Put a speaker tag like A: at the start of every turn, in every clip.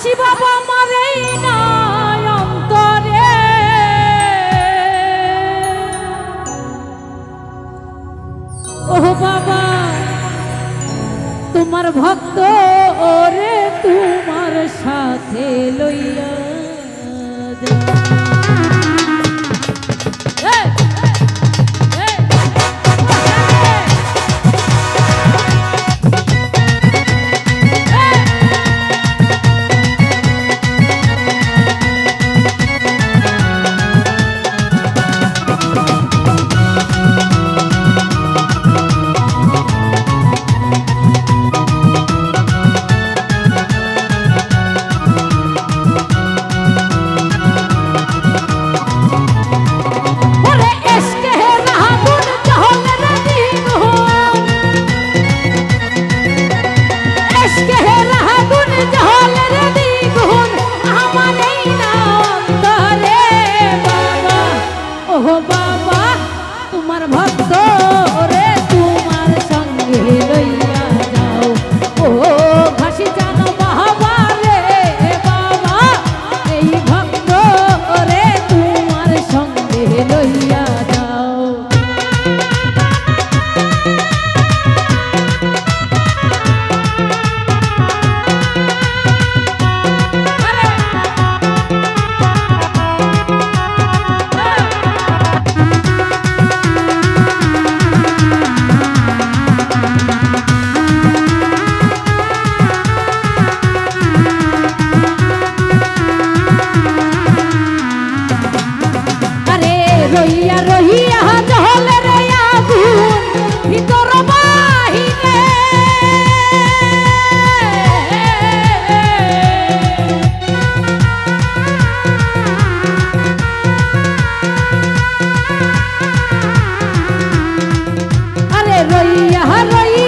A: হাসি বাবা মারে না অন্তরে। ও বাবা তোমার ভক্ত ওরে তোমার সাথে লইয়া হারাই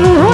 A: Oh.